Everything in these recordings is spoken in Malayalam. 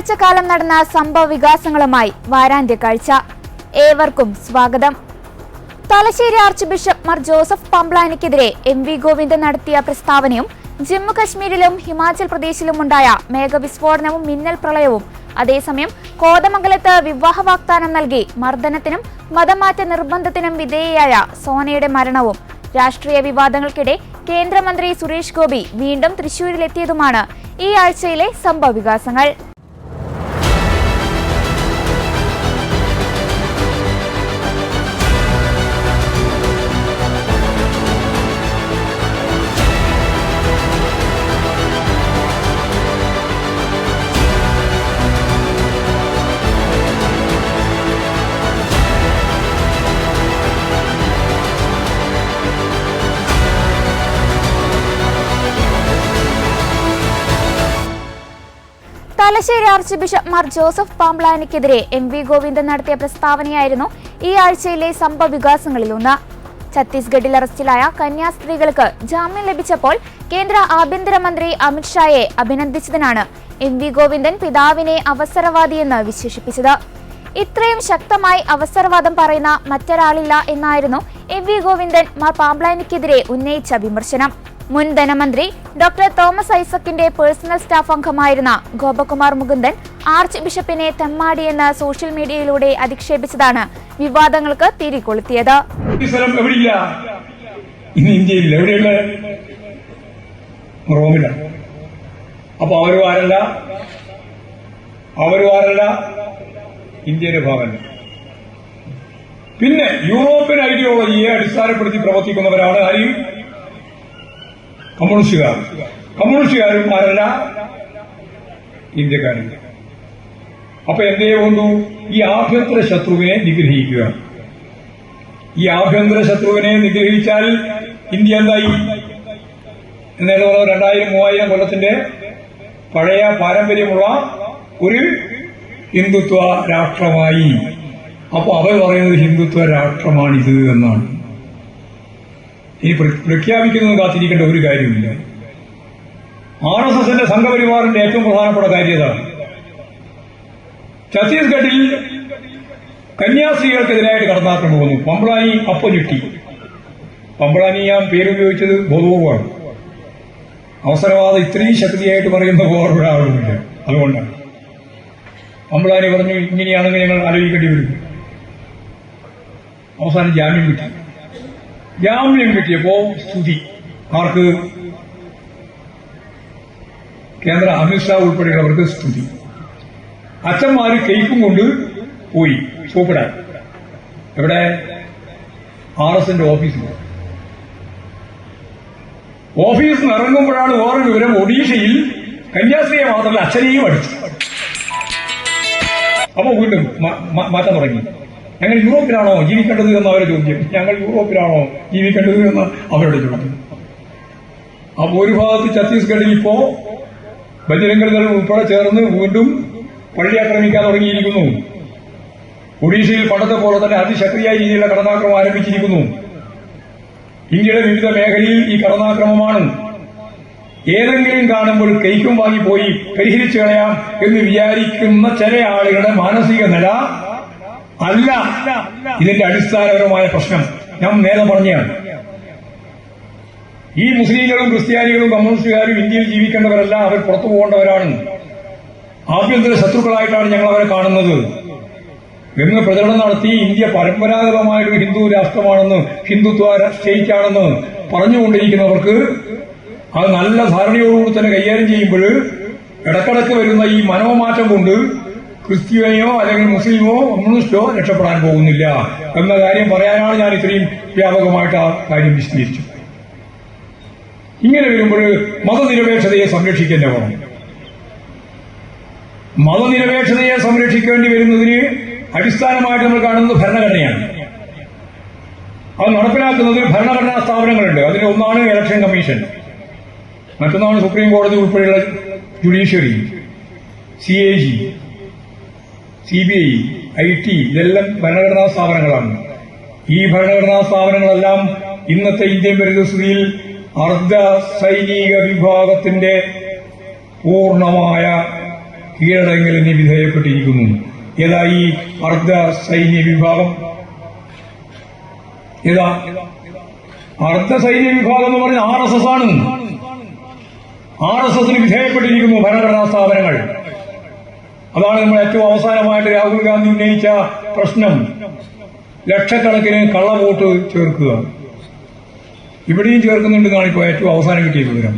ഒരാഴ്ചക്കാലം നടന്ന സംഭവ വികാസങ്ങളുമായി വാരാന്ത്യ കാഴ്ച. ഏവർക്കും സ്വാഗതം. Thalassery arch bishop Mar Joseph പമ്പ്ലാനിക്കെതിരെ എം വി ഗോവിന്ദൻ നടത്തിയ പ്രസ്താവനയും ജമ്മു കശ്മീരിലും ഹിമാചൽ പ്രദേശിലും ഉണ്ടായ മേഘവിസ്ഫോടനവും മിന്നൽ പ്രളയവും. അതേസമയം കോതമംഗലത്ത് വിവാഹ വാഗ്ദാനം നൽകി മർദ്ദനത്തിനും മതമാറ്റ നിർബന്ധത്തിനും വിധേയയായ സോനയുടെ മരണവും. രാഷ്ട്രീയ വിവാദങ്ങൾക്കിടെ കേന്ദ്രമന്ത്രി സുരേഷ് ഗോപി വീണ്ടും തൃശൂരിലെത്തിയതുമാണ് ഈ ആഴ്ചയിലെ സംഭവ വികാസങ്ങൾ. Thalassery arch bishop Mar Joseph പാംബ്ലാനിക്കെതിരെ എം വി ഗോവിന്ദൻ നടത്തിയ പ്രസ്താവനയായിരുന്നു ഈ ആഴ്ചയിലെ സംഭവ വികാസങ്ങളിലൊന്ന് ഛത്തീസ്ഗഡിൽ അറസ്റ്റിലായ കന്യാസ്ത്രീകൾക്ക് ജാമ്യം ലഭിച്ചപ്പോൾ കേന്ദ്ര ആഭ്യന്തരമന്ത്രി അമിത്ഷായെ അഭിനന്ദിച്ചതിനാണ് എം വി ഗോവിന്ദൻ പിതാവിനെ അവസരവാദിയെന്ന് വിശേഷിപ്പിച്ചത്. ഇത്രയും ശക്തമായി അവസരവാദം പറയുന്ന മറ്റൊരാളില്ല എന്നായിരുന്നു എം വി ഗോവിന്ദൻ മാർ പാംബ്ലാനിക്കെതിരെ ഉന്നയിച്ച വിമർശനം. മുൻ ധനമന്ത്രി ഡോക്ടർ തോമസ് ഐസക്കിന്റെ പേഴ്സണൽ സ്റ്റാഫ് അംഗമായിരുന്ന ഗോപകുമാർ മുകുന്ദൻ ആർച്ച് ബിഷപ്പിനെ തെമ്മാടിയെന്ന് സോഷ്യൽ മീഡിയയിലൂടെ അധിക്ഷേപിച്ചതാണ് വിവാദങ്ങൾക്ക് തിരികൊളുത്തിയത്. റോമിലാണ് ഇന്ത്യയുടെ ഭാഗമല്ല പിന്നെ യൂറോപ്യൻ ഐഡിയോളജിയെ അടിസ്ഥാനപ്പെടുത്തി പ്രവർത്തിക്കുന്നവരാണ് ആരെയും? കമ്മ്യൂണിസ്റ്റുകാർ. കമ്മ്യൂണിസ്റ്റുകാരും ആരല്ല ഇന്ത്യക്കാരും. അപ്പൊ എന്തേ കൊണ്ടു ഈ ആഭ്യന്തര ശത്രുവിനെ നിഗ്രഹിക്കുക. ഈ ആഭ്യന്തര ശത്രുവിനെ നിഗ്രഹിച്ചാൽ ഇന്ത്യ എന്തായി? എന്നുള്ളത് രണ്ടായിരം മൂവായിരം കൊല്ലത്തിന്റെ പഴയ പാരമ്പര്യമുള്ള ഒരു ഹിന്ദുത്വ രാഷ്ട്രമായി. അപ്പോൾ അവർ പറയുന്നത് ഹിന്ദുത്വ രാഷ്ട്രമാണിത് എന്നാണ്. ഇനി പ്ര- പ്രഖ്യാപിക്കുന്നത് കാത്തിരിക്കേണ്ട ഒരു കാര്യമില്ല ആർ എസ് എസിന്റെ സംഘപരിവാറിന്റെ ഏറ്റവും പ്രധാനപ്പെട്ട കാര്യം ഇതാണ്. ഛത്തീസ്ഗഡിൽ കന്യാസ്ത്രീകൾക്കെതിരായിട്ട് കടന്നാക്രമം വന്നു. പമ്പളാനി അപ്പൊ ഞെട്ടി പമ്പളാനി ഞാൻ പേരുപയോഗിച്ചത് ബോധപൂർവമാണ്. അവസരവാദം ഇത്രയും ശക്തിയായിട്ട് പറയുന്ന വേറൊരാളുമില്ല അതുകൊണ്ടാണ്. പമ്പളാനി പറഞ്ഞു ഇങ്ങനെയാണെങ്കിൽ ഞങ്ങൾ ആലോചിക്കേണ്ടി വരും. അവസാനം ജാമ്യം കിട്ടി. ജാമ്യം കിട്ടിയപ്പോ സ്തുതി. ആർക്ക്? കേന്ദ്ര അമിത്ഷാ ഉൾപ്പെടെയുള്ളവർക്ക് സ്തുതി. അച്ഛന്മാര് കേക്കും കൊണ്ട് പോയി. സൂപ്പിടാൻ എവിടെ? ആർ എസിന്റെ ഓഫീസിൽ ഓഫീസിൽ നിന്ന് ഇറങ്ങുമ്പോഴാണ് വേറെ വിവരം. ഒഡീഷയിൽ കന്യാസ്ത്രീയെ മാത്രമല്ല അച്ഛനെയും അടിച്ചു. അപ്പൊ വീണ്ടും മാറ്റം തുടങ്ങി. ഞങ്ങൾ യൂറോപ്പിലാണോ ജീവിക്കേണ്ടത് എന്ന് അവരെ ചോദ്യം ഞങ്ങൾ യൂറോപ്പിലാണോ ജീവിക്കേണ്ടത് എന്ന് അവരുടെ ചോദ്യം അപ്പൊ ഒരു ഭാഗത്ത് ഛത്തീസ്ഗഡിൽ ഇപ്പോ ബജരംഗളികൾ ഉൾപ്പെടെ ചേർന്ന് വീണ്ടും പള്ളി ആക്രമിക്കാൻ തുടങ്ങിയിരിക്കുന്നു. ഒഡീഷയിൽ പണ്ടത്തെ പോലെ തന്നെ അതിശക്തിയായ രീതിയിലുള്ള കടന്നാക്രമം ആരംഭിച്ചിരിക്കുന്നു. ഇന്ത്യയുടെ വിവിധ മേഖലയിൽ ഈ കടന്നാക്രമമാണ്. ഏതെങ്കിലും കാണുമ്പോൾ കൈക്കും വാങ്ങിപ്പോയി പരിഹരിച്ചു കളയാം എന്ന് വിചാരിക്കുന്ന ചില ആളുകളുടെ മാനസിക നില അല്ല. ഇതിന്റെ അടിസ്ഥാനപരമായ പ്രശ്നം ഞാൻ നേരെ പറഞ്ഞാണ് ഈ മുസ്ലിങ്ങളും ക്രിസ്ത്യാനികളും കമ്മ്യൂണിസ്റ്റുകാരും ഇന്ത്യയിൽ ജീവിക്കേണ്ടവരല്ല അവർ പുറത്തു പോകേണ്ടവരാണ്. ആഭ്യന്തര ശത്രുക്കളായിട്ടാണ് ഞങ്ങൾ അവരെ കാണുന്നത്. എന്ന് പ്രചരണം നടത്തി ഇന്ത്യ പരമ്പരാഗതമായൊരു ഹിന്ദു രാഷ്ട്രമാണെന്ന് ഹിന്ദുത്വ സ്റ്റേറ്റ് ആണെന്ന് പറഞ്ഞുകൊണ്ടിരിക്കുന്നവർക്ക് അത് നല്ല ധാരണയോടുകൂടി തന്നെ കൈകാര്യം ചെയ്യുമ്പോൾ ഇടക്കിടക്ക് വരുന്ന ഈ മനോമാറ്റം കൊണ്ട് ക്രിസ്ത്യാനിയോ അല്ലെങ്കിൽ മുസ്ലിമോ കമ്മ്യൂണിസ്റ്റോ രക്ഷപ്പെടാൻ പോകുന്നില്ല എന്ന കാര്യം പറയാനാണ് ഞാൻ ഇത്രയും വ്യാപകമായിട്ട് ആ കാര്യം വിശദീകരിച്ചു ഇങ്ങനെ വരുമ്പോൾ മതനിരപേക്ഷതയെ സംരക്ഷിക്കേണ്ട വേണം മതനിരപേക്ഷതയെ സംരക്ഷിക്കേണ്ടി വരുന്നതിന് അടിസ്ഥാനമായിട്ട് നമ്മൾ കാണുന്നത് ഭരണഘടനയാണ്. അത് നടപ്പിലാക്കുന്നത് ഭരണഘടനാ സ്ഥാപനങ്ങളുണ്ട്. അതിൽ ഒന്നാണ് ഇലക്ഷൻ കമ്മീഷൻ മറ്റൊന്നാണ് സുപ്രീം കോടതി ഉൾപ്പെടെയുള്ള judiciary C A G C B I I T ഇതെല്ലാം ഭരണഘടനാ സ്ഥാപനങ്ങളാണ്. ഈ ഭരണഘടനാ സ്ഥാപനങ്ങളെല്ലാം ഇന്നത്തെ ഇന്ത്യൻ പരിതസ്ഥിതിയിൽ അർദ്ധ സൈനിക വിഭാഗത്തിന്റെ പൂർണമായ കീഴടങ്ങലിന് വിധേയപ്പെട്ടിരിക്കുന്നു. ഏതാ ഈ അർദ്ധ സൈനിക വിഭാഗം? ഏതാ? അർദ്ധ സൈനിക വിഭാഗം എന്ന് പറഞ്ഞ ആർ എസ് എസ് ആണ്. ആർ എസ് എസിന് വിധേയപ്പെട്ടിരിക്കുന്നു ഭരണഘടനാ സ്ഥാപനങ്ങൾ. അതാണ് നമ്മൾ ഏറ്റവും അവസാനമായിട്ട് രാഹുൽ ഗാന്ധി ഉന്നയിച്ച പ്രശ്നം. ലക്ഷക്കണക്കിന് കള്ളവോട്ട് ചേർക്കുക. ഇവിടെയും ചേർക്കുന്നുണ്ടെന്നാണ് ഇപ്പോൾ ഏറ്റവും അവസാനം കിട്ടിയ വിവരം.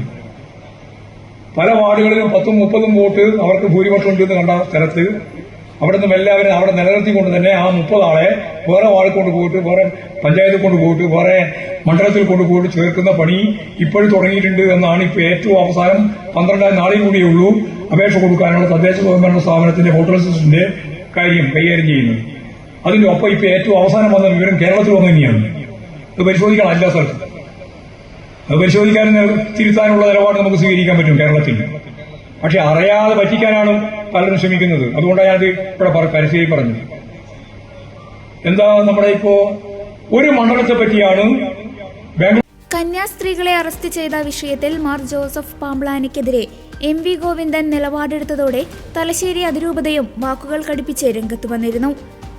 പല വാർഡുകളിലും പത്തും മുപ്പതും വോട്ട് അവർക്ക് ഭൂരിപക്ഷം ഉണ്ടെന്ന് കണ്ട സ്ഥലത്ത് അവിടെ നിന്നും എല്ലാവരും അവിടെ നിലനിർത്തിക്കൊണ്ട് തന്നെ ആ മുപ്പതാളെ വേറെ വാർഡിൽ കൊണ്ട് പോയിട്ട് വേറെ പഞ്ചായത്തിൽ കൊണ്ട് പോയിട്ട് വേറെ മണ്ഡലത്തിൽ കൊണ്ട് പോയിട്ട് ചേർക്കുന്ന പണി ഇപ്പോഴും തുടങ്ങിയിട്ടുണ്ട് എന്നാണ് ഇപ്പോൾ ഏറ്റവും അവസാനം പന്ത്രണ്ടാം നാളെയും കൂടിയേ ഉള്ളൂ. അപേക്ഷ കൊടുക്കാനുള്ള തദ്ദേശ സ്വയംഭരണ സ്ഥാപനത്തിന്റെ വോട്ടർ ലിസ്റ്റിന്റെ കാര്യം കൈകാര്യം ചെയ്യുന്നത് അതിന്റെ ഒപ്പം ഇപ്പൊ ഏറ്റവും അവസാനം വന്ന വിവരം കേരളത്തിൽ വന്നു തന്നെയാണ് അത് പരിശോധിക്കണം എല്ലാ അത് പരിശോധിക്കാനും തിരുത്താനുള്ള നിലപാട് നമുക്ക് സ്വീകരിക്കാൻ പറ്റും കേരളത്തിൽ. പക്ഷെ അറിയാതെ പറ്റിക്കാനാണ് പലരും ശ്രമിക്കുന്നത്. അതുകൊണ്ടാണ് ഞാനത് ഇവിടെ പരസ്യമായി പറഞ്ഞത്. എന്താ നമ്മുടെ ഇപ്പോ ഒരു മണ്ഡലത്തെ പറ്റിയാണ് കന്യാസ്ത്രീകളെ അറസ്റ്റ് ചെയ്ത വിഷയത്തിൽ മാർ ജോസഫ് പാംബ്ലാനിക്കെതിരെ എം വി ഗോവിന്ദൻ നിലപാടെടുത്തതോടെ തലശ്ശേരി അതിരൂപതയും വാക്കുകൾ കടുപ്പിച്ച് രംഗത്ത് വന്നിരുന്നു.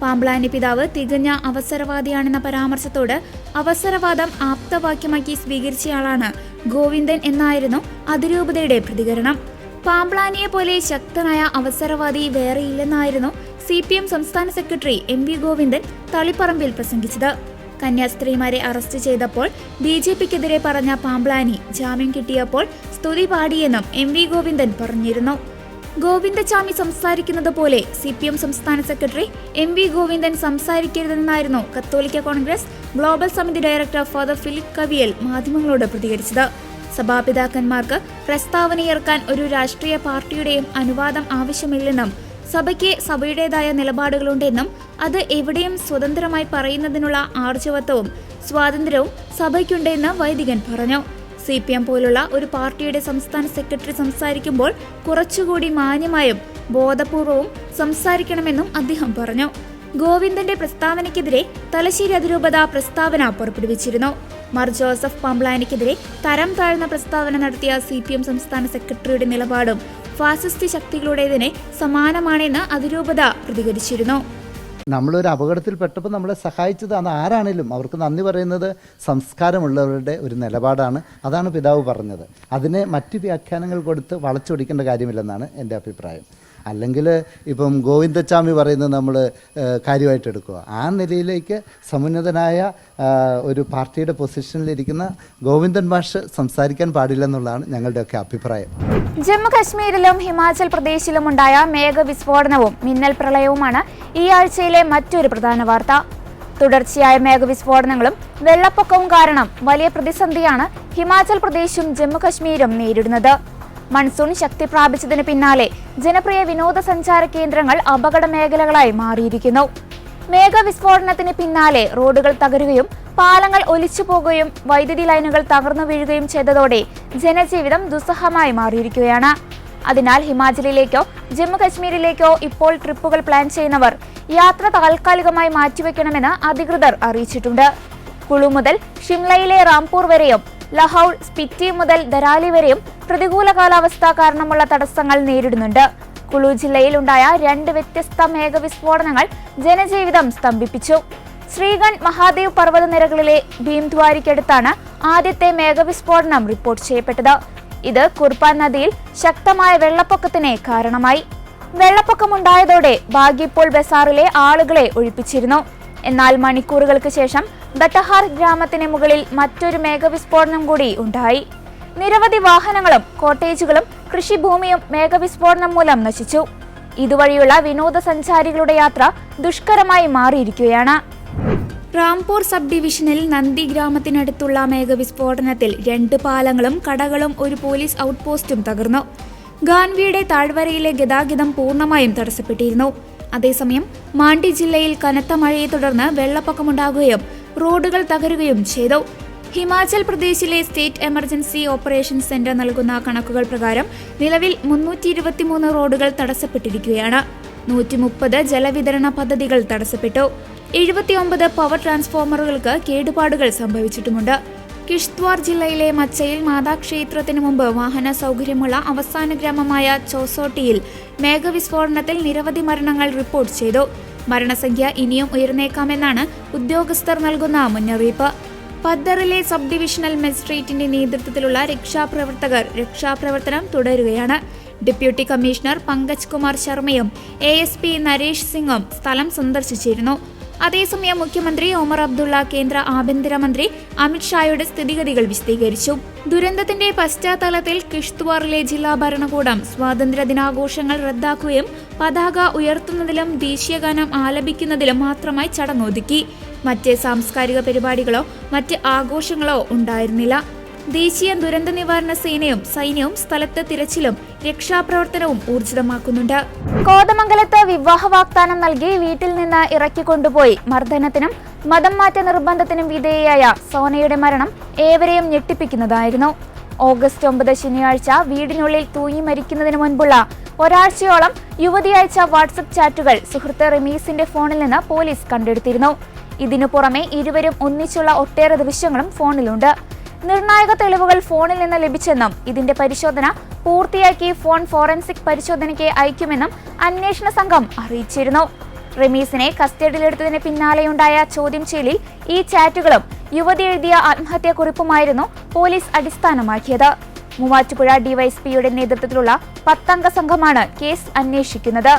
പാമ്പ്ലാന്റെ പിതാവ് തികഞ്ഞ അവസരവാദിയാണെന്ന പരാമർശത്തോട് അവസരവാദം ആപ്തവാക്യമാക്കി സ്വീകരിച്ചയാളാണ് ഗോവിന്ദൻ എന്നായിരുന്നു അതിരൂപതയുടെ പ്രതികരണം. പാമ്പ്ലാനിയെ പോലെ ശക്തനായ അവസരവാദി വേറെയില്ലെന്നായിരുന്നു സി പി എം സംസ്ഥാന സെക്രട്ടറി എം വി ഗോവിന്ദൻ തളിപ്പറമ്പിൽ പ്രസംഗിച്ചത്. കന്യാസ്ത്രീമാരെ അറസ്റ്റ് ചെയ്തപ്പോൾ ബി ജെ പിക്കെതിരെ പറഞ്ഞ പാംബ്ലാനി ജാമ്യം കിട്ടിയപ്പോൾ സ്തുതി പാടിയെന്നും എം വി ഗോവിന്ദൻ പറഞ്ഞിരുന്നു. ഗോവിന്ദചാമി സംസാരിക്കുന്നത് പോലെ സി പി എം സംസ്ഥാന സെക്രട്ടറി എം വി ഗോവിന്ദൻ സംസാരിക്കരുതെന്നായിരുന്നു കത്തോലിക്ക കോൺഗ്രസ് ഗ്ലോബൽ സമിതി ഡയറക്ടർ ഫാദർ ഫിലിപ്പ് കവിയൽ മാധ്യമങ്ങളോട് പ്രതികരിച്ചത്. സഭാപിതാക്കന്മാർക്ക് പ്രസ്താവനയിറക്കാൻ ഒരു രാഷ്ട്രീയ പാർട്ടിയുടെയും അനുവാദം ആവശ്യമില്ലെന്നും സഭയ്ക്ക് സഭയുടേതായ നിലപാടുകളുണ്ടെന്നും അത് എവിടെയും സ്വതന്ത്രമായി പറയുന്നതിനുള്ള ആർജവത്വവും സ്വാതന്ത്ര്യവും സഭയ്ക്കുണ്ടെന്ന് വൈദികൻ പറഞ്ഞു. സി പി എം പോലുള്ള ഒരു പാർട്ടിയുടെ സംസ്ഥാന സെക്രട്ടറി സംസാരിക്കുമ്പോൾ കുറച്ചുകൂടി മാന്യമായും ബോധപൂർവവും സംസാരിക്കണമെന്നും അദ്ദേഹം പറഞ്ഞു. ഗോവിന്ദന്റെ പ്രസ്താവനയ്ക്കെതിരെ തലശ്ശേരി അതിരൂപത പ്രസ്താവന പുറപ്പെടുവിച്ചിരുന്നു. മാർ ജോസഫ് പമ്പ്ലാനിക്കെതിരെ തരം താഴ്ന്ന പ്രസ്താവന നടത്തിയ സി സംസ്ഥാന സെക്രട്ടറിയുടെ നിലപാടും ഫാസിസ്റ്റ് ശക്തികളുടേതിനെ സമാനമാണെന്ന് അതിരൂപത പ്രതികരിച്ചിരുന്നു. നമ്മളൊരു അപകടത്തിൽ പെട്ടപ്പോൾ നമ്മളെ സഹായിച്ചത് അത് ആരാണേലും അവർക്ക് നന്ദി പറയുന്നത് സംസ്കാരമുള്ളവരുടെ ഒരു നിലപാടാണ്. അതാണ് പിതാവ് പറഞ്ഞത്. അതിനെ മറ്റ് വ്യാഖ്യാനങ്ങൾ കൊടുത്ത് വളച്ചൊടിക്കേണ്ട കാര്യമില്ലെന്നാണ് എന്റെ അഭിപ്രായം. അല്ലെങ്കിൽ ഇപ്പം ഗോവിന്ദച്ചാമി പറയുന്നത് നമ്മൾ കാര്യമായിട്ട് എടുക്കുക. ആ നിലയിലേക്ക് സമുന്നതനായ ഒരു പാർട്ടിയുടെ പൊസിഷനിലിരിക്കുന്ന ഗോവിന്ദൻ മാഷ് സംസാരിക്കാൻ പാടില്ലെന്നുള്ളതാണ് ഞങ്ങളുടെയൊക്കെ അഭിപ്രായം. ജമ്മു കശ്മീരിലും ഹിമാചൽ പ്രദേശിലും ഉണ്ടായ മേഘവിസ്ഫോടനവും മിന്നൽ പ്രളയവുമാണ് ഈ ആഴ്ചയിലെ മറ്റൊരു പ്രധാന വാർത്ത. തുടർച്ചയായ മേഘവിസ്ഫോടനങ്ങളും വെള്ളപ്പൊക്കവും കാരണം വലിയ പ്രതിസന്ധിയാണ് ഹിമാചൽ പ്രദേശും ജമ്മു കശ്മീരും നേരിടുന്നത്. മൺസൂൺ ശക്തി പ്രാപിച്ചതിന് പിന്നാലെ ജനപ്രിയ വിനോദസഞ്ചാര കേന്ദ്രങ്ങൾ അപകട മേഖലകളായി മാറിയിരിക്കുന്നു. മേഘവിസ്ഫോടനത്തിന് പിന്നാലെ റോഡുകൾ തകരുകയും പാലങ്ങൾ ഒലിച്ചു പോകുകയും വൈദ്യുതി ലൈനുകൾ തകർന്നു വീഴുകയും ചെയ്തതോടെ ജനജീവിതം ദുസ്സഹമായി മാറിയിരിക്കുകയാണ്. അതിനാൽ ഹിമാചലിലേക്കോ ജമ്മു കശ്മീരിലേക്കോ ഇപ്പോൾ ട്രിപ്പുകൾ പ്ലാൻ ചെയ്യുന്നവർ യാത്ര താൽക്കാലികമായി മാറ്റിവെക്കണമെന്ന് അധികൃതർ അറിയിച്ചിട്ടുണ്ട്. കുളു മുതൽ ഷിംലയിലെ റാംപൂർ വരെയും ലഹൌൾ സ്പിറ്റി മുതൽ ധരാലി വരെയും പ്രതികൂല കാലാവസ്ഥ കാരണമുള്ള തടസ്സങ്ങൾ നേരിടുന്നുണ്ട്. കുളു ജില്ലയിൽ ഉണ്ടായ രണ്ട് വ്യത്യസ്ത മേഘവിസ്ഫോടനങ്ങൾ ജനജീവിതം സ്തംഭിപ്പിച്ചു. ശ്രീഗണ്ഡ് മഹാദേവ് പർവതനിരകളിലെ ഭീംദ്വാരിക്കടുത്താണ് ആദ്യത്തെ മേഘവിസ്ഫോടനം റിപ്പോർട്ട് ചെയ്യപ്പെട്ടത്. ഇത് കുർപ്പാൻ നദിയിൽ ശക്തമായ വെള്ളപ്പൊക്കത്തിന് കാരണമായി. വെള്ളപ്പൊക്കമുണ്ടായതോടെ ബാഗിപ്പോൾ ബസാറിലെ ആളുകളെ ഒഴിപ്പിച്ചിരുന്നു. എന്നാൽ മണിക്കൂറുകൾക്ക് ശേഷം ബട്ടഹാർ ഗ്രാമത്തിന് മുകളിൽ മറ്റൊരു മേഘവിസ്ഫോടനം കൂടി ഉണ്ടായി. നിരവധി വാഹനങ്ങളും കോട്ടേജുകളും കൃഷിഭൂമിയും മേഘവിസ്ഫോടനം മൂലം നശിച്ചു. ഇതുവഴിയുള്ള വിനോദസഞ്ചാരികളുടെ യാത്ര ദുഷ്കരമായി മാറിയിരിക്കുകയാണ്. റാംപൂർ സബ് ഡിവിഷനിൽ നന്ദി ഗ്രാമത്തിനടുത്തുള്ള മേഘവിസ്ഫോടനത്തിൽ രണ്ട് പാലങ്ങളും കടകളും ഒരു പോലീസ് ഔട്ട്പോസ്റ്റും തകർന്നു. ഗാൻവിയുടെ താഴ്വരയിലെ ഗതാഗതം പൂർണമായും തടസ്സപ്പെട്ടിരുന്നു. അതേസമയം മാണ്ടി ജില്ലയിൽ കനത്ത മഴയെ തുടർന്ന് വെള്ളപ്പൊക്കമുണ്ടാകുകയും റോഡുകൾ തകരുകയും ചെയ്തു. ഹിമാചൽ പ്രദേശിലെ സ്റ്റേറ്റ് എമർജൻസി ഓപ്പറേഷൻ സെന്റർ നൽകുന്ന കണക്കുകൾ പ്രകാരം നിലവിൽ മുന്നൂറ്റി ഇരുപത്തിമൂന്ന് റോഡുകൾ തടസ്സപ്പെട്ടിരിക്കുകയാണ്. നൂറ്റി മുപ്പത് ജലവിതരണ പദ്ധതികൾ തടസ്സപ്പെട്ടു. എഴുപത്തിയൊമ്പത് പവർ ട്രാൻസ്ഫോമറുകൾക്ക് കേടുപാടുകൾ സംഭവിച്ചിട്ടുമുണ്ട്. കിഷ്ത്വാർ ജില്ലയിലെ മച്ചയിൽ മാതാക്ഷേത്രത്തിനു മുമ്പ് വാഹന സൗകര്യമുള്ള അവസാന ഗ്രാമമായ ചോസോട്ടിയിൽ മേഘവിസ്ഫോടനത്തിൽ നിരവധി മരണങ്ങൾ റിപ്പോർട്ട് ചെയ്തു. മരണസംഖ്യ ഇനിയും ഉയർന്നേക്കാമെന്നാണ് ഉദ്യോഗസ്ഥർ നൽകുന്ന മുന്നറിയിപ്പ്. പദ്ദറിലെ സബ് ഡിവിഷണൽ മജിസ്ട്രേറ്റിന്റെ നേതൃത്വത്തിലുള്ള രക്ഷാപ്രവർത്തകർ രക്ഷാപ്രവർത്തനം തുടരുകയാണ്. ഡെപ്യൂട്ടി കമ്മീഷണർ പങ്കജ് കുമാർ ശർമ്മയും എ എസ് പി നരേഷ് സിംഗും സ്ഥലം സന്ദർശിച്ചിരുന്നു. അതേസമയം മുഖ്യമന്ത്രി ഒമർ അബ്ദുള്ള കേന്ദ്ര ആഭ്യന്തരമന്ത്രി അമിത്ഷായുടെ സ്ഥിതിഗതികൾ വിശദീകരിച്ചു. ദുരന്തത്തിന്റെ പശ്ചാത്തലത്തിൽ കിഷ്ത്വാറിലെ ജില്ലാ ഭരണകൂടം സ്വാതന്ത്ര്യ ദിനാഘോഷങ്ങൾ റദ്ദാക്കുകയും പതാക ഉയർത്തുന്നതിലും ദേശീയഗാനം ആലപിക്കുന്നതിലും മാത്രമായി ചടങ്ങൊതുക്കി. മറ്റ് സാംസ്കാരിക പരിപാടികളോ മറ്റ് ആഘോഷങ്ങളോ ഉണ്ടായിരുന്നില്ല. ദേശീയ ദുരന്ത നിവാരണ സേനയും സൈന്യവും സ്ഥലത്ത് തിരച്ചിലും രക്ഷാപ്രവർത്തനവും ഊർജിതമാക്കുന്നുണ്ട് കോതമംഗലത്ത് വിവാഹ വാഗ്ദാനം നൽകി വീട്ടിൽ നിന്ന് ഇറക്കിക്കൊണ്ടുപോയി മർദ്ദനത്തിനും മതം മാറ്റ നിർബന്ധത്തിനും വിധേയയായ സോനയുടെ മരണം ഏവരെയും ഞെട്ടിപ്പിക്കുന്നതായിരുന്നു. ഓഗസ്റ്റ് ഒമ്പത് ശനിയാഴ്ച വീടിനുള്ളിൽ തൂങ്ങി മരിക്കുന്നതിന് മുൻപുള്ള ഒരാഴ്ചയോളം യുവതി അയച്ച വാട്സപ്പ് ചാറ്റുകൾ സുഹൃത്ത് റമീസിന്റെ ഫോണിൽ നിന്ന് പോലീസ് കണ്ടെടുത്തിരുന്നു. ഇതിനു പുറമെ ഇരുവരും ഒന്നിച്ചുള്ള ഒട്ടേറെ ദൃശ്യങ്ങളും ഫോണിലുണ്ട്. നിർണായക തെളിവുകൾ ഫോണിൽ നിന്ന് ലഭിച്ചെന്നും ഇതിന്റെ പരിശോധന പൂർത്തിയാക്കി ഫോൺ ഫോറൻസിക് പരിശോധനയ്ക്ക് അയക്കുമെന്നും അന്വേഷണ സംഘം അറിയിച്ചിരുന്നു. റമീസിനെ കസ്റ്റഡിയിലെടുത്തതിന് പിന്നാലെയുണ്ടായ ചോദ്യം ചെയ്യലിൽ ഈ ചാറ്റുകളും യുവതി എഴുതിയ ആത്മഹത്യാക്കുറിപ്പുമായിരുന്നു പോലീസ് അടിസ്ഥാനമാക്കിയത്. മൂവാറ്റുപുഴ ഡിവൈഎസ്പിയുടെ നേതൃത്വത്തിലുള്ള പത്തംഗ സംഘമാണ് കേസ് അന്വേഷിക്കുന്നത്.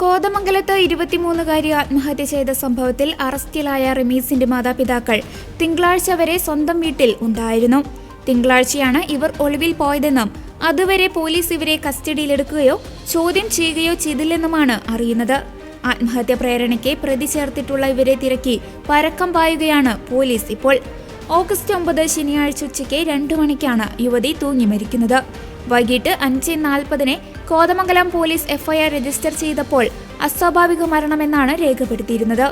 കോതമംഗലത്ത് ഇരുപത്തിമൂന്നുകാരി ആത്മഹത്യ ചെയ്ത സംഭവത്തിൽ അറസ്റ്റിലായ റമീസിന്റെ മാതാപിതാക്കൾ തിങ്കളാഴ്ച വരെ സ്വന്തം വീട്ടിൽ ഉണ്ടായിരുന്നു. തിങ്കളാഴ്ചയാണ് ഇവർ ഒളിവിൽ പോയതെന്നും അതുവരെ പോലീസ് ഇവരെ കസ്റ്റഡിയിലെടുക്കുകയോ ചോദ്യം ചെയ്യുകയോ ചെയ്തില്ലെന്നുമാണ് അറിയുന്നത്. ആത്മഹത്യ പ്രേരണയ്ക്ക് പ്രതി ചേർത്തിട്ടുള്ള ഇവരെ തിരക്കി പരക്കം പായുകയാണ് പോലീസ് ഇപ്പോൾ. ഓഗസ്റ്റ് ഒമ്പത് ശനിയാഴ്ച ഉച്ചയ്ക്ക് രണ്ടു മണിക്കാണ് യുവതി തൂങ്ങി മരിക്കുന്നത് വൈകിട്ട് അഞ്ച് നാൽപ്പതിന് കോതമംഗലം പോലീസ് എഫ്ഐആർ രജിസ്റ്റർ ചെയ്തപ്പോൾ അസ്വാഭാവിക മരണമെന്നാണ് രേഖപ്പെടുത്തിയിരുന്നത്.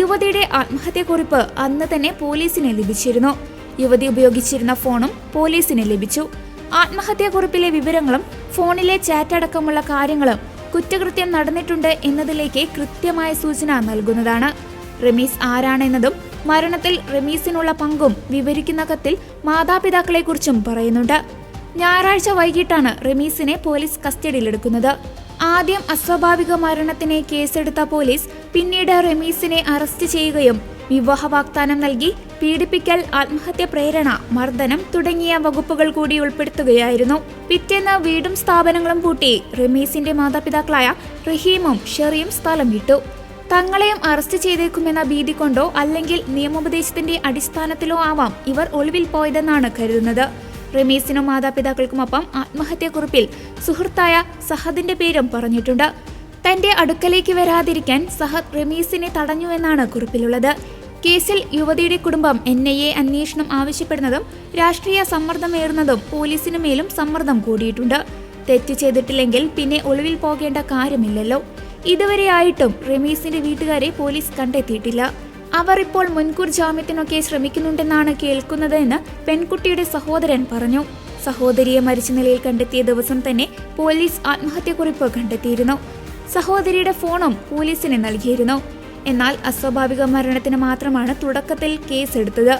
യുവതിയുടെ ആത്മഹത്യക്കുറിപ്പ് അന്ന് തന്നെ പോലീസിന് ലഭിച്ചിരുന്നു. യുവതി ഉപയോഗിച്ചിരുന്ന ഫോണും പോലീസിന് ലഭിച്ചു. ആത്മഹത്യാക്കുറിപ്പിലെ വിവരങ്ങളും ഫോണിലെ ചാറ്റ് അടക്കമുള്ള കാര്യങ്ങളും കുറ്റകൃത്യം നടന്നിട്ടുണ്ട് എന്നതിലേക്ക് കൃത്യമായ സൂചന നൽകുന്നതാണ്. റമീസ് ആരാണെന്നതും മരണത്തിൽ റമീസിനുള്ള പങ്കും വിവരിക്കുന്ന കത്തിൽ മാതാപിതാക്കളെക്കുറിച്ചും പറയുന്നുണ്ട്. ഞായറാഴ്ച വൈകിട്ടാണ് റമീസിനെ പോലീസ് കസ്റ്റഡിയിലെടുക്കുന്നത്. ആദ്യം അസ്വാഭാവിക മരണത്തിന് കേസെടുത്ത പോലീസ് പിന്നീട് റമീസിനെ അറസ്റ്റ് ചെയ്യുകയും വിവാഹ വാഗ്ദാനം നൽകി പീഡിപ്പിക്കൽ ആത്മഹത്യ പ്രേരണ മർദ്ദനം തുടങ്ങിയ വകുപ്പുകൾ കൂടി ഉൾപ്പെടുത്തുകയായിരുന്നു. പിറ്റേന്ന് വീടും സ്ഥാപനങ്ങളും പൂട്ടി റമീസിന്റെ മാതാപിതാക്കളായ റഹീമും ഷെറിയും സ്ഥലം വിട്ടു. തങ്ങളെയും അറസ്റ്റ് ചെയ്തേക്കുമെന്ന ഭീതി കൊണ്ടോ അല്ലെങ്കിൽ നിയമോപദേശത്തിന്റെ അടിസ്ഥാനത്തിലോ ആവാം ഇവർ ഒളിവിൽ പോയതെന്നാണ് കരുതുന്നത്. റമീസിനും മാതാപിതാക്കൾക്കുമൊപ്പം ആത്മഹത്യാക്കുറിപ്പിൽ സുഹൃത്തായ സഹദിന്റെ പേരും പറഞ്ഞിട്ടുണ്ട്. തന്റെ അടുക്കലേക്ക് വരാതിരിക്കാൻ സഹദ് റമീസിനെ തടഞ്ഞുവെന്നാണ് കുറിപ്പിലുള്ളത്. കേസിൽ യുവതിയുടെ കുടുംബം എൻ ഐ എ അന്വേഷണം ആവശ്യപ്പെടുന്നതും രാഷ്ട്രീയ സമ്മർദ്ദമേറുന്നതും പോലീസിനു മേലും സമ്മർദ്ദം കൂടിയിട്ടുണ്ട്. തെറ്റ് ചെയ്തിട്ടില്ലെങ്കിൽ പിന്നെ ഒളിവിൽ പോകേണ്ട കാര്യമില്ലല്ലോ. ഇതുവരെയായിട്ടും റമീസിന്റെ വീട്ടുകാരെ പോലീസ് കണ്ടെത്തിയിട്ടില്ല. അവർ ഇപ്പോൾ മുൻകൂർ ജാമ്യത്തിനൊക്കെ ശ്രമിക്കുന്നുണ്ടെന്നാണ് കേൾക്കുന്നത് എന്ന് പെൺകുട്ടിയുടെ സഹോദരൻ പറഞ്ഞു. സഹോദരിയെ മരിച്ച നിലയിൽ കണ്ടെത്തിയ ദിവസം തന്നെ പോലീസ് ആത്മഹത്യക്കുറിപ്പ് കണ്ടെത്തിയിരുന്നു. സഹോദരിയുടെ ഫോണും പോലീസിന് നൽകിയിരുന്നു. എന്നാൽ അസ്വാഭാവിക മരണത്തിന് മാത്രമാണ് തുടക്കത്തിൽ കേസെടുത്തത്.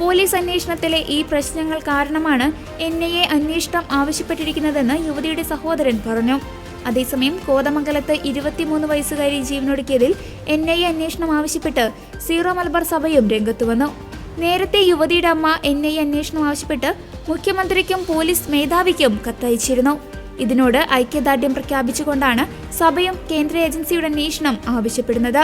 പോലീസ് അന്വേഷണത്തിലെ ഈ പ്രശ്നങ്ങൾ കാരണമാണ് എൻ ഐ എ അന്വേഷണം ആവശ്യപ്പെട്ടിരിക്കുന്നതെന്ന് യുവതിയുടെ സഹോദരൻ പറഞ്ഞു. അതേസമയം കോതമംഗലത്ത് ഇരുപത്തിമൂന്ന് വയസ്സുകാരി ജീവനൊടുക്കിയതിൽ എൻ ഐ എ അന്വേഷണം ആവശ്യപ്പെട്ട് സീറോ മലബാർ സഭയും രംഗത്തു വന്നു. നേരത്തെ യുവതിയുടെ അമ്മ എൻ ഐ അന്വേഷണം ആവശ്യപ്പെട്ട് മുഖ്യമന്ത്രിക്കും പോലീസ് മേധാവിക്കും കത്തയച്ചിരുന്നു. ഇതിനോട് ഐക്യദാർഢ്യം പ്രഖ്യാപിച്ചുകൊണ്ടാണ് സഭയും കേന്ദ്ര ഏജൻസിയുടെ അന്വേഷണം ആവശ്യപ്പെടുന്നത്.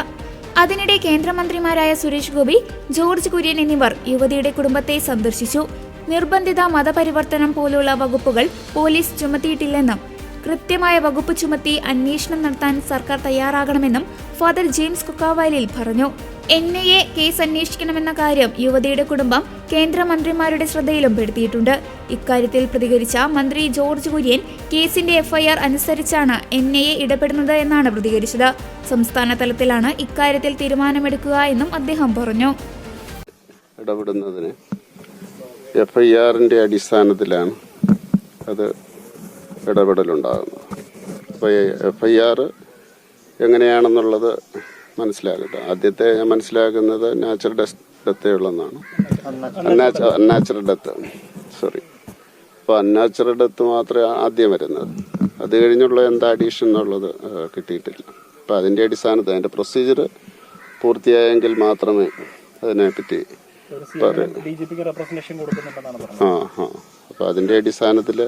അതിനിടെ കേന്ദ്രമന്ത്രിമാരായ സുരേഷ് ഗോപി ജോർജ് കുര്യൻ എന്നിവർ യുവതിയുടെ കുടുംബത്തെ സന്ദർശിച്ചു. നിർബന്ധിത മതപരിവർത്തനം പോലുള്ള വകുപ്പുകൾ പോലീസ് ചുമത്തിയിട്ടില്ലെന്നും കൃത്യമായ വകുപ്പ് ചുമത്തി അന്വേഷണം നടത്താൻ സർക്കാർ തയ്യാറാകണമെന്നും ഫാദർ ജെയിംസ് കുക്കാവാലിയിൽ പറഞ്ഞു. എൻ ഐ എ കേസ് അന്വേഷിക്കണമെന്ന കാര്യം യുവതിയുടെ കുടുംബം കേന്ദ്രമന്ത്രിമാരുടെ ശ്രദ്ധയിലും പെടുത്തിയിട്ടുണ്ട്. ഇക്കാര്യത്തിൽ പ്രതികരിച്ച മന്ത്രി ജോർജ് കുര്യൻ കേസിന്റെ എഫ്ഐആർ അനുസരിച്ചാണ് എൻ ഐ എ ഇടപെടുന്നത് എന്നാണ് പ്രതികരിച്ചത്. സംസ്ഥാന തലത്തിലാണ് ഇക്കാര്യത്തിൽ തീരുമാനമെടുക്കുക എന്നും അദ്ദേഹം പറഞ്ഞു. ഇടപെടുന്നതിന് എഫ്ഐആറിന്റെ അടിസ്ഥാനത്തിലാണ് അത് ഇടപെടലുണ്ടാകുന്നത്. അപ്പോൾ എഫ് ഐ ആർ എങ്ങനെയാണെന്നുള്ളത് മനസ്സിലാകട്ടെ. ആദ്യത്തെ ഞാൻ മനസ്സിലാക്കുന്നത് നാച്ചുറൽ ഡെത്തേ ഉള്ളെന്നാണ് അൺനാച്ചുറൽ ഡെത്ത്. സോറി. അപ്പോൾ അൺനാച്ചുറൽ ഡെത്ത് മാത്രമേ ആദ്യം വരുന്നത്. അത് കഴിഞ്ഞുള്ള എന്താ അഡീഷൻ എന്നുള്ളത് കിട്ടിയിട്ടില്ല. അപ്പോൾ അതിന്റെ അടിസ്ഥാനത്തിൽ അതിന്റെ പ്രൊസീജിയർ പൂർത്തിയായെങ്കിൽ മാത്രമേ അതിനെപ്പറ്റി പറയൂ. ആ ആ. അപ്പോൾ അതിന്റെ അടിസ്ഥാനത്തിൽ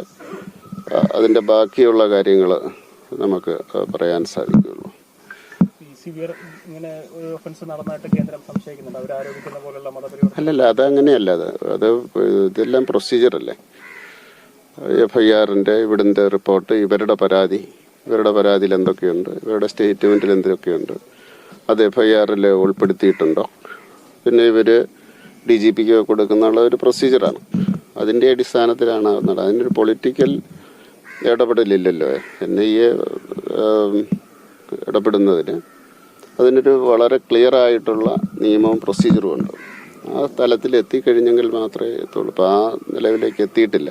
അതിന്റെ ബാക്കിയുള്ള കാര്യങ്ങൾ നമുക്ക് പറയാൻ സാധിക്കുകയുള്ളൂ. അല്ലല്ല അത് അങ്ങനെയല്ല. ഒരു അത് അത് ഇതെല്ലാം പ്രൊസീജിയർ അല്ലേ? എഫ് ഐ ആറിന്റെ ഇവിടുത്തെ റിപ്പോർട്ട് ഇവരുടെ പരാതി ഇവരുടെ പരാതിയിൽ എന്തൊക്കെയുണ്ട് ഇവരുടെ സ്റ്റേറ്റ്മെന്റിൽ എന്തൊക്കെയുണ്ട് അത് എഫ് ഐ ആറിൽ ഉൾപ്പെടുത്തിയിട്ടുണ്ടോ? പിന്നെ ഇവർ ഡി ജി പിക്ക് കൊടുക്കുന്ന ഒരു പ്രൊസീജിയറാണ് അതിന്റെ അടിസ്ഥാനത്തിലാണ് നടന്നത്. അതിനൊരു പൊളിറ്റിക്കൽ ഇടപെടലില്ലല്ലോ. എൻ ഐ എ ഇടപെടുന്നതിന് അതിനൊരു വളരെ ക്ലിയർ ആയിട്ടുള്ള നിയമവും പ്രൊസീജിയറും ഉണ്ട്. ആ തലത്തിൽ എത്തിക്കഴിഞ്ഞെങ്കിൽ മാത്രമേ എത്തുള്ളൂ. അപ്പോൾ ആ നിലവിലേക്ക് എത്തിയിട്ടില്ല.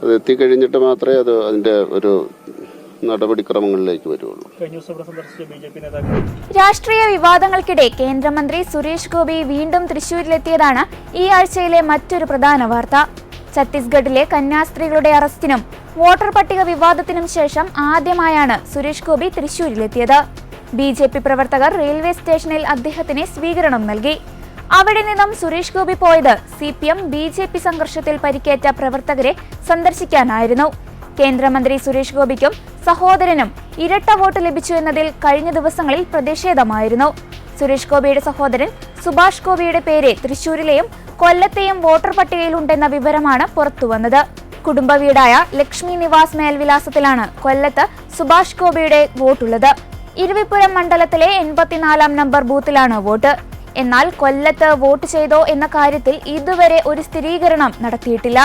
അത് എത്തിക്കഴിഞ്ഞിട്ട് മാത്രമേ അത് അതിന്റെ ഒരു നടപടിക്രമങ്ങളിലേക്ക് വരുള്ളൂ. രാഷ്ട്രീയ വിവാദങ്ങൾക്കിടെ കേന്ദ്രമന്ത്രി സുരേഷ് ഗോപി വീണ്ടും തൃശൂരിലെത്തിയതാണ് ഈ ആഴ്ചയിലെ മറ്റൊരു പ്രധാന വാർത്ത. ഛത്തീസ്ഗഡിലെ കന്യാസ്ത്രീകളുടെ അറസ്റ്റിനും വോട്ടർ പട്ടിക വിവാദത്തിനും ശേഷം ആദ്യമായാണ് സുരേഷ് ഗോപി തൃശൂരിലെത്തിയത് ബി ജെ പി പ്രവർത്തകർ റെയിൽവേ സ്റ്റേഷനിൽ അദ്ദേഹത്തിന് സ്വീകരണം നൽകി. അവിടെ നിന്നും സുരേഷ് ഗോപി പോയത് C P M B J P സംഘർഷത്തിൽ പരിക്കേറ്റ പ്രവർത്തകരെ സന്ദർശിക്കാനായിരുന്നു. കേന്ദ്രമന്ത്രി സുരേഷ് ഗോപിക്കും സഹോദരനും ഇരട്ട വോട്ട് ലഭിച്ചു എന്നതിൽ കഴിഞ്ഞ ദിവസങ്ങളിൽ പ്രതിഷേധമായിരുന്നു. സുരേഷ് ഗോപിയുടെ സഹോദരൻ സുഭാഷ് ഗോപിയുടെ പേര് തൃശൂരിലെയും കൊല്ലത്തെയും വോട്ടർ പട്ടികയിലുണ്ടെന്ന വിവരമാണ് പുറത്തുവന്നത്. കുടുംബ വീടായ ലക്ഷ്മി നിവാസ് മേൽവിലാസത്തിലാണ് കൊല്ലത്ത് സുഭാഷ് ഗോപിയുടെ വോട്ടുള്ളത്. ഇരുവിപ്പുരം മണ്ഡലത്തിലെ എൺപത്തിനാലാം നമ്പർ ബൂത്തിലാണ് വോട്ട്. എന്നാൽ കൊല്ലത്ത് വോട്ട് ചെയ്തോ എന്ന കാര്യത്തിൽ ഇതുവരെ ഒരു സ്ഥിരീകരണം നടത്തിയിട്ടില്ല.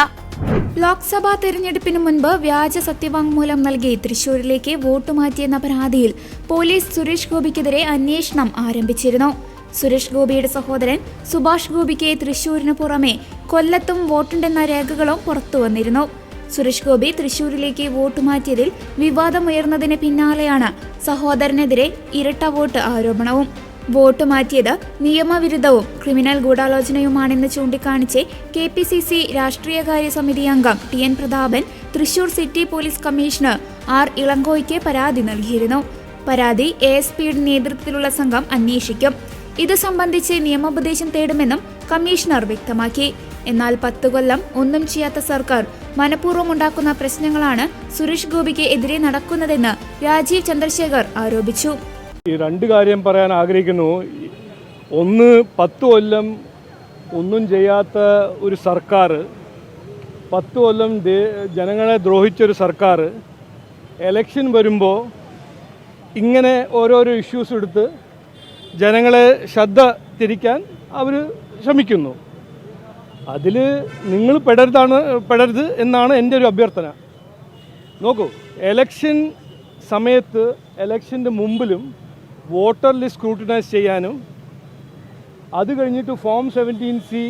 ലോക്സഭാ തെരഞ്ഞെടുപ്പിന് മുൻപ് വ്യാജ സത്യവാങ്മൂലം നൽകി തൃശൂരിലേക്ക് വോട്ട് മാറ്റിയെന്ന പരാതിയിൽ പോലീസ് സുരേഷ് ഗോപിക്കെതിരെ അന്വേഷണം ആരംഭിച്ചിരുന്നു. സുരേഷ് ഗോപിയുടെ സഹോദരൻ സുഭാഷ് ഗോപിക്ക് തൃശൂരിന് പുറമെ കൊല്ലത്തും വോട്ടുണ്ടെന്ന രേഖകളും പുറത്തുവന്നിരുന്നു സുരേഷ് ഗോപി തൃശൂരിലേക്ക് വോട്ട് മാറ്റിയതിൽ വിവാദമുയർന്നതിന് പിന്നാലെയാണ് സഹോദരനെതിരെ ഇരട്ട വോട്ട് ആരോപണവും. വോട്ട് മാറ്റിയത് നിയമവിരുദ്ധവും ക്രിമിനൽ ഗൂഢാലോചനയുമാണെന്ന് ചൂണ്ടിക്കാണിച്ച് കെ പി സി സി രാഷ്ട്രീയകാര്യ സമിതി അംഗം T N Prathapan Thrissur city police commissioner R ഇളങ്കോയ്ക്ക് പരാതി നൽകിയിരുന്നു. പരാതി എ എസ് പിയുടെ നേതൃത്വത്തിലുള്ള സംഘം അന്വേഷിക്കും. ഇത് സംബന്ധിച്ച് നിയമോപദേശം തേടുമെന്നും കമ്മീഷണർ വ്യക്തമാക്കി. എന്നാൽ പത്തു കൊല്ലം ഒന്നും ചെയ്യാത്ത സർക്കാർ മനഃപൂർവം ഉണ്ടാക്കുന്ന പ്രശ്നങ്ങളാണ് സുരേഷ് ഗോപിക്ക് എതിരെ നടക്കുന്നതെന്ന് രാജീവ് ചന്ദ്രശേഖർ ആരോപിച്ചു. ഈ രണ്ട് കാര്യം പറയാൻ ആഗ്രഹിക്കുന്നു. ഒന്ന് പത്ത് കൊല്ലം ഒന്നും ചെയ്യാത്ത ഒരു സർക്കാർ പത്ത് കൊല്ലം ജനങ്ങളെ ദ്രോഹിച്ചൊരു സർക്കാർ എലക്ഷൻ വരുമ്പോൾ ഇങ്ങനെ ഓരോരോ ഇഷ്യൂസ് എടുത്ത് ജനങ്ങളെ ശ്രദ്ധ തിരിക്കാൻ അവർ ശ്രമിക്കുന്നു. അതിൽ നിങ്ങൾ പെടരുതാണ് പെടരുത് എന്നാണ് എന്റെ ഒരു അഭ്യർത്ഥന. നോക്കൂ എലക്ഷൻ സമയത്ത് എലക്ഷന്റെ മുമ്പിലും വോട്ടർ ലിസ്റ്റ് സ്ക്രൂട്ടിനൈസ് ചെയ്യാനും അത് കഴിഞ്ഞിട്ട് ഫോം സെവന്റീൻ സി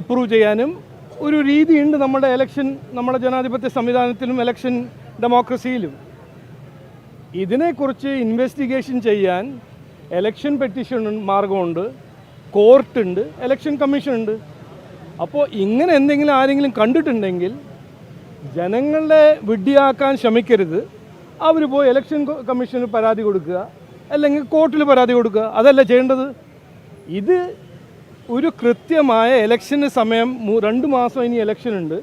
അപ്രൂവ് ചെയ്യാനും ഒരു രീതിയുണ്ട് നമ്മുടെ എലക്ഷൻ നമ്മുടെ ജനാധിപത്യ സംവിധാനത്തിലും എലക്ഷൻ ഡെമോക്രസിയിലും ഇതിനെക്കുറിച്ച് ഇൻവെസ്റ്റിഗേഷൻ ചെയ്യാൻ എലക്ഷൻ പെറ്റീഷൻ മാർഗമുണ്ട് കോർട്ടുണ്ട് എലക്ഷൻ കമ്മീഷൻ ഉണ്ട്. അപ്പോൾ ഇങ്ങനെ എന്തെങ്കിലും ആരെങ്കിലും കണ്ടിട്ടുണ്ടെങ്കിൽ ജനങ്ങളെ വിഡ്ഢിയാക്കാൻ ശ്രമിക്കരുത്. അവർ പോയി ഇലക്ഷൻ കമ്മീഷന് പരാതി കൊടുക്കുക അല്ലെങ്കിൽ കോർട്ടിൽ പരാതി കൊടുക്കുക അതല്ല ചെയ്യേണ്ടത്? ഇത് ഒരു കൃത്യമായ ഇലക്ഷന് സമയം രണ്ട് മാസം ഇനി ഇലക്ഷൻ ഉണ്ട്.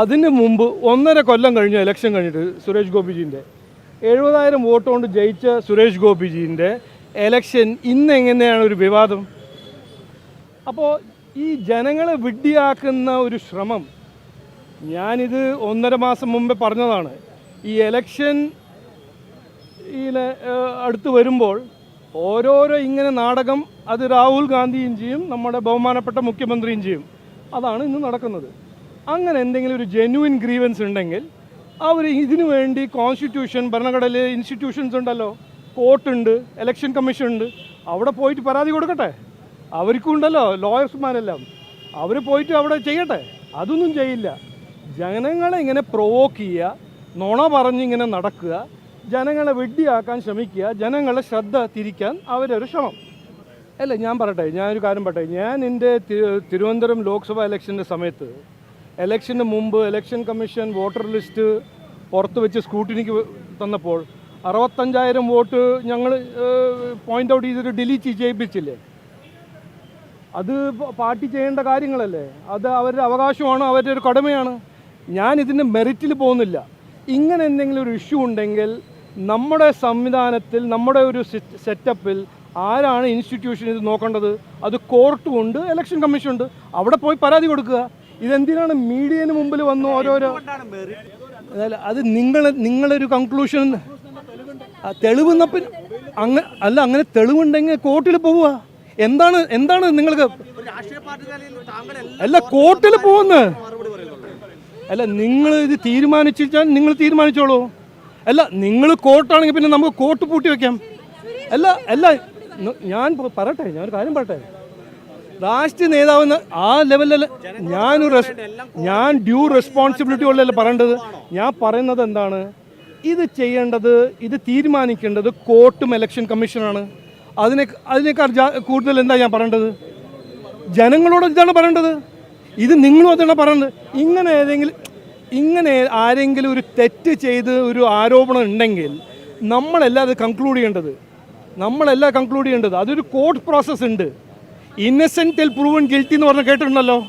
അതിന് മുമ്പ് ഒന്നര കൊല്ലം കഴിഞ്ഞു ഇലക്ഷൻ കഴിഞ്ഞിട്ട് സുരേഷ് ഗോപിജീന്റെ എഴുപതായിരം വോട്ട് കൊണ്ട് ജയിച്ച സുരേഷ് ഗോപിജീന്റെ ഇലക്ഷൻ ഇന്ന് എങ്ങനെയാണ് ഒരു വിവാദം? അപ്പോൾ ഈ ജനങ്ങളെ വിഡ്ഢിയാക്കുന്ന ഒരു ശ്രമം ഞാനിത് ഒന്നര മാസം മുമ്പേ പറഞ്ഞതാണ്. ഈ എലക്ഷൻ അടുത്ത് വരുമ്പോൾ ഓരോരോ ഇങ്ങനെ നാടകം അത് രാഹുൽ ഗാന്ധിയും ചെയ്യും നമ്മുടെ ബഹുമാനപ്പെട്ട മുഖ്യമന്ത്രിയും ചെയ്യും. അതാണ് ഇന്ന് നടക്കുന്നത്. അങ്ങനെ എന്തെങ്കിലും ഒരു ജെന്യുവിൻ ഗ്രീവൻസ് ഉണ്ടെങ്കിൽ അവർ ഇതിനു വേണ്ടി കോൺസ്റ്റിറ്റ്യൂഷൻ ഭരണഘടനയിലെ ഇൻസ്റ്റിറ്റ്യൂഷൻസ് ഉണ്ടല്ലോ. കോർട്ടുണ്ട് ഇലക്ഷൻ കമ്മീഷൻ ഉണ്ട്. അവിടെ പോയിട്ട് പരാതി കൊടുക്കട്ടെ? അവർക്കും ഉണ്ടല്ലോ ലോയേഴ്സ്മാരെല്ലാം അവർ പോയിട്ട് അവിടെ ചെയ്യട്ടെ. അതൊന്നും ചെയ്യില്ല. ജനങ്ങളെ ഇങ്ങനെ പ്രൊവോക്ക് ചെയ്യുക നുണ പറഞ്ഞിങ്ങനെ നടക്കുക ജനങ്ങളെ വെഡ്ഡിയാക്കാൻ ശ്രമിക്കുക ജനങ്ങളെ ശ്രദ്ധ തിരിക്കാൻ അവരൊരു ശ്രമം. അല്ല ഞാൻ പറയട്ടെ ഞാനൊരു കാര്യം പറയട്ടെ. ഞാൻ എന്റെ തിരുവനന്തപുരം ലോക്സഭ ഇലക്ഷന്റെ സമയത്ത് ഇലക്ഷന് മുമ്പ് ഇലക്ഷൻ കമ്മീഷൻ വോട്ടർ ലിസ്റ്റ് പുറത്ത് വെച്ച് സ്ക്രൂട്ടിനിക്ക് തന്നപ്പോൾ അറുപത്തഞ്ചായിരം വോട്ട് ഞങ്ങൾ പോയിന്റ് ഔട്ട് ചെയ്തിട്ട് ഡിലീറ്റ് ചെയ്യിപ്പിച്ചില്ലേ? അത് പാർട്ടി ചെയ്യേണ്ട കാര്യങ്ങളല്ലേ? അത് അവരുടെ അവകാശമാണ് അവരുടെ ഒരു കടമയാണ്. ഞാൻ ഇതിന്റെ മെറിറ്റിൽ പോകുന്നില്ല. ഇങ്ങനെ എന്തെങ്കിലും ഒരു ഇഷ്യൂ ഉണ്ടെങ്കിൽ നമ്മുടെ സംവിധാനത്തിൽ നമ്മുടെ ഒരു സെറ്റപ്പിൽ ആരാണ് ഇൻസ്റ്റിറ്റ്യൂഷൻ ഇത് നോക്കേണ്ടത്? അത് കോർട്ടും ഉണ്ട് ഇലക്ഷൻ കമ്മീഷൻ ഉണ്ട്. അവിടെ പോയി പരാതി കൊടുക്കുക. ഇതെന്തിനാണ് മീഡിയന് മുമ്പിൽ വന്നു ഓരോരോ അത് നിങ്ങൾ നിങ്ങളൊരു കൺക്ലൂഷൻ തെളിവ് നപ്പിൽ അങ്ങ അല്ല അങ്ങനെ തെളിവുണ്ടെങ്കിൽ കോർട്ടിൽ പോവുക. എന്താണ് എന്താണ് നിങ്ങൾക്ക്? അല്ല കോർട്ടിൽ പോകുന്ന അല്ല നിങ്ങൾ ഇത് തീരുമാനിച്ചാൽ നിങ്ങൾ തീരുമാനിച്ചോളൂ. അല്ല നിങ്ങൾ കോർട്ടാണെങ്കിൽ പിന്നെ നമുക്ക് കോർട്ട് പൂട്ടി വെക്കാം. അല്ല അല്ല ഞാൻ പറട്ടെ പറയട്ടെ ഞാൻ ഒരു കാര്യം പറയട്ടെ. രാഷ്ട്രീയ നേതാവെന്ന് ആ ലെവലിൽ ഞാൻ ഞാൻ ഡ്യൂ റെസ്പോൺസിബിലിറ്റി ഉള്ളതല്ല പറയേണ്ടത്? ഞാൻ പറയുന്നത് എന്താണ്? ഇത് ചെയ്യേണ്ടത് ഇത് തീരുമാനിക്കേണ്ടത് കോർട്ടും ഇലക്ഷൻ കമ്മീഷനാണ് അതിനെ അതിനേക്കാൾ കൂടുതൽ എന്താ ഞാൻ പറയേണ്ടത്? ജനങ്ങളോട് ഇതാണ് പറയേണ്ടത്. ഇത് നിങ്ങളും അതാണ് പറയേണ്ടത്. ഇങ്ങനെ ഏതെങ്കിലും ഇങ്ങനെ ആരെങ്കിലും ഒരു തെറ്റ് ചെയ്ത് ഒരു ആരോപണം ഉണ്ടെങ്കിൽ നമ്മളെല്ലാം അത് കൺക്ലൂഡ് ചെയ്യേണ്ടത്. നമ്മളെല്ലാം കൺക്ലൂഡ് ചെയ്യേണ്ടത്. അതൊരു കോർട്ട് പ്രോസസ്സ് ഉണ്ട്. ഇന്നസെന്റ് ടിൽ പ്രൂവൺ ഗിൽറ്റി എന്ന് പറഞ്ഞ് കേട്ടിട്ടുണ്ടല്ലോ?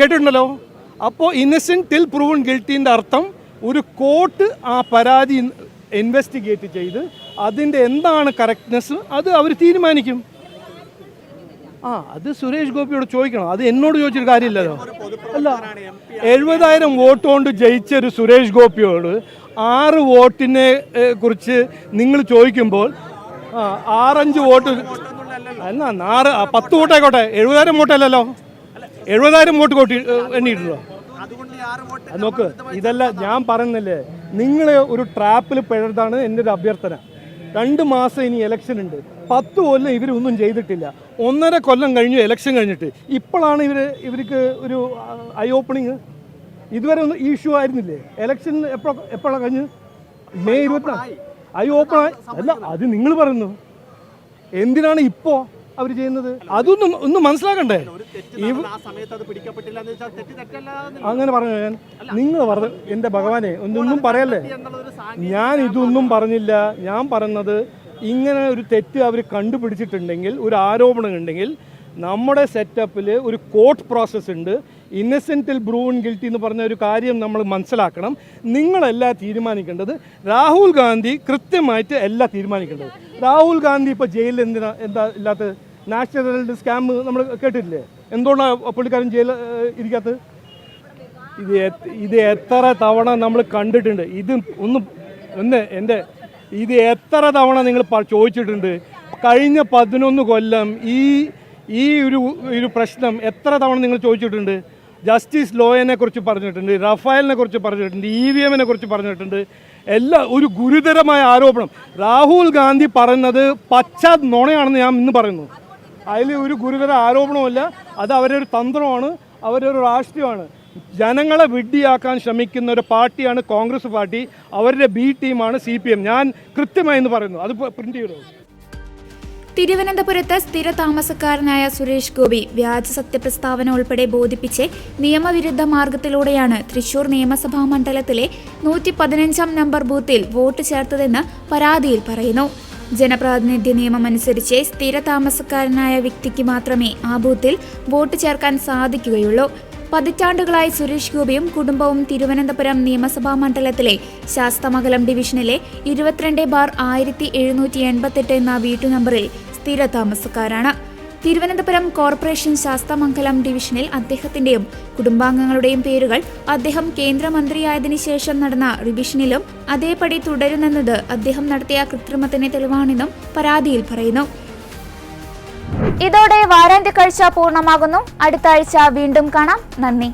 കേട്ടിട്ടുണ്ടല്ലോ? അപ്പോൾ ഇന്നസെന്റ് ടിൽ പ്രൂവൺ ഗിൽറ്റീന്റെ അർത്ഥം ഒരു കോർട്ട് ആ പരാതി ഇൻവെസ്റ്റിഗേറ്റ് ചെയ്ത് അതിന്റെ എന്താണ് കറക്റ്റ്നെസ് അത് അവർ തീരുമാനിക്കും. ആ അത് സുരേഷ് ഗോപിയോട് ചോദിക്കണം. അത് എന്നോട് ചോദിച്ചൊരു കാര്യമില്ലല്ലോ. അല്ല എഴുപതായിരം വോട്ട് കൊണ്ട് ജയിച്ച ഒരു സുരേഷ് ഗോപിയോട് ആറ് വോട്ടിനെ കുറിച്ച് നിങ്ങൾ ചോദിക്കുമ്പോൾ ആറഞ്ച് വോട്ട് അല്ല ആറ് പത്ത് വോട്ടായിക്കോട്ടെ. എഴുപതായിരം വോട്ടല്ലല്ലോ. എഴുപതായിരം വോട്ട് കൂട്ടി എണ്ണിയിട്ടുള്ളൂ നോക്ക് ഇതല്ല ഞാൻ പറയുന്നില്ലേ. നിങ്ങളെ ഒരു ട്രാപ്പിൽ പിഴതാണ് എന്റെ ഒരു അഭ്യർത്ഥന. രണ്ട് മാസം ഇനി ഇലക്ഷൻ ഉണ്ട്. പത്ത് കൊല്ലം ഇവരൊന്നും ചെയ്തിട്ടില്ല. ഒന്നര കൊല്ലം കഴിഞ്ഞു ഇലക്ഷൻ കഴിഞ്ഞിട്ട്. ഇപ്പോഴാണ് ഇവർ ഇവർക്ക് ഒരു ഐ ഓപ്പണിങ് ഇതുവരെ ഒന്നും ഇഷ്യൂ ആയിരുന്നില്ലേ? ഇലക്ഷൻ എപ്പോ എപ്പോഴാണ് കഴിഞ്ഞ്? മെയ് ഇരുപത്തി ഐ ഓപ്പൺ അല്ല അത് നിങ്ങൾ പറയുന്നു. എന്തിനാണ് ഇപ്പോൾ അവർ ചെയ്യുന്നത്? അതൊന്നും ഒന്നും മനസ്സിലാക്കണ്ടേ? അങ്ങനെ പറഞ്ഞു ഞാൻ? നിങ്ങൾ പറഞ്ഞു എന്റെ ഭഗവാനെ ഒന്നൊന്നും പറയല്ലേ? ഞാൻ ഇതൊന്നും പറഞ്ഞില്ല. ഞാൻ പറഞ്ഞത് ഇങ്ങനെ ഒരു തെറ്റ് അവർ കണ്ടുപിടിച്ചിട്ടുണ്ടെങ്കിൽ ഒരു ആരോപണം ഉണ്ടെങ്കിൽ നമ്മുടെ സെറ്റപ്പിൽ ഒരു കോർട്ട് പ്രോസസ്സ് ഉണ്ട്. ഇന്നസെന്റിൽ ബ്രൂൺ ഗിൽറ്റി എന്ന് പറഞ്ഞ ഒരു കാര്യം നമ്മൾ മനസ്സിലാക്കണം. നിങ്ങളല്ല തീരുമാനിക്കേണ്ടത്. രാഹുൽ ഗാന്ധി കൃത്യമായിട്ട് എല്ലാം തീരുമാനിക്കേണ്ടത്. രാഹുൽ ഗാന്ധി ഇപ്പോൾ ജയിലിൽ എന്തിനാ എന്താ ഇല്ലാത്തത് നാഷണൽ സ്കാം നമ്മൾ കേട്ടിട്ടില്ലേ? എന്തുകൊണ്ടാണ് പുള്ളിക്കാരൻ ജയിലിൽ ഇരിക്കാത്തത്? ഇത് ഇത് എത്ര തവണ നമ്മൾ കണ്ടിട്ടുണ്ട്? ഇത് ഒന്ന് ഒന്ന് എന്റെ ഇത് എത്ര തവണ നിങ്ങൾ ചോദിച്ചിട്ടുണ്ട്? കഴിഞ്ഞ പതിനൊന്ന് കൊല്ലം ഈ ഈ ഒരു ഒരു പ്രശ്നം എത്ര തവണ നിങ്ങൾ ചോദിച്ചിട്ടുണ്ട്? ജസ്റ്റിസ് ലോയനെ കുറിച്ച് പറഞ്ഞിട്ടുണ്ട് റഫായലിനെ കുറിച്ച് പറഞ്ഞിട്ടുണ്ട് ഇ വി എമ്മിനെ കുറിച്ച് പറഞ്ഞിട്ടുണ്ട്. എല്ലാ ഒരു ഗുരുതരമായ ആരോപണം. രാഹുൽ ഗാന്ധി പറയുന്നത് പച്ച നുണയാണെന്ന് ഞാൻ ഇന്ന് പറയുന്നു. അതിൽ ഒരു ഗുരുതര ആരോപണമല്ല അത് അവരൊരു തന്ത്രമാണ് അവരൊരു രാഷ്ട്രീയമാണ്. ജനങ്ങളെ വിഡ്ഢിയാക്കാൻ ശ്രമിക്കുന്ന ഒരു പാർട്ടിയാണ് കോൺഗ്രസ് പാർട്ടി. അവരുടെ ബി ടീമാണ് സി പി എം. ഞാൻ കൃത്യമായി എന്ന് പറയുന്നു. അത് പ്രിന്റ് ചെയ്തു? തിരുവനന്തപുരത്ത് സ്ഥിര താമസക്കാരനായ സുരേഷ് ഗോപി വ്യാജ സത്യപ്രസ്താവന ഉൾപ്പെടെ ബോധിപ്പിച്ച് നിയമവിരുദ്ധ മാർഗത്തിലൂടെയാണ് തൃശൂർ നിയമസഭാ മണ്ഡലത്തിലെ നൂറ്റി പതിനഞ്ചാം നമ്പർ ബൂത്തിൽ വോട്ട് ചേർത്തതെന്ന് പരാതിയിൽ പറയുന്നു. ജനപ്രാതിനിധ്യ നിയമം അനുസരിച്ച് സ്ഥിര താമസക്കാരനായ വ്യക്തിക്ക് മാത്രമേ ആ ബൂത്തിൽ വോട്ട് ചേർക്കാൻ സാധിക്കുകയുള്ളൂ. പതിറ്റാണ്ടുകളായി സുരേഷ് ഗോപിയും കുടുംബവും തിരുവനന്തപുരം നിയമസഭാ മണ്ഡലത്തിലെ ശാസ്തമംഗലം ഡിവിഷനിലെ ഇരുപത്തിരണ്ട് ബാർ ആയിരത്തി എഴുന്നൂറ്റി എൺപത്തെട്ട് എന്ന വീട്ടു നമ്പറിൽ സ്ഥിര താമസക്കാരാണ് തിരുവനന്തപുരം കോർപ്പറേഷൻ ശാസ്തമംഗലം ഡിവിഷനിൽ അദ്ദേഹത്തിന്റെയും കുടുംബാംഗങ്ങളുടെയും പേരുകൾ അദ്ദേഹം കേന്ദ്രമന്ത്രിയായതിനു ശേഷം നടന്ന റിവിഷനിലും അതേപടി തുടരുന്നെന്നത് അദ്ദേഹം നടത്തിയ കൃത്രിമത്തിന് തെളിവാണെന്നും പരാതിയിൽ പറയുന്നു. ഇതോടെ വാരാന്ത്യ കാഴ്ച പൂർണമാകുന്നു. അടുത്ത ആഴ്ച വീണ്ടും കാണാം. നന്ദി.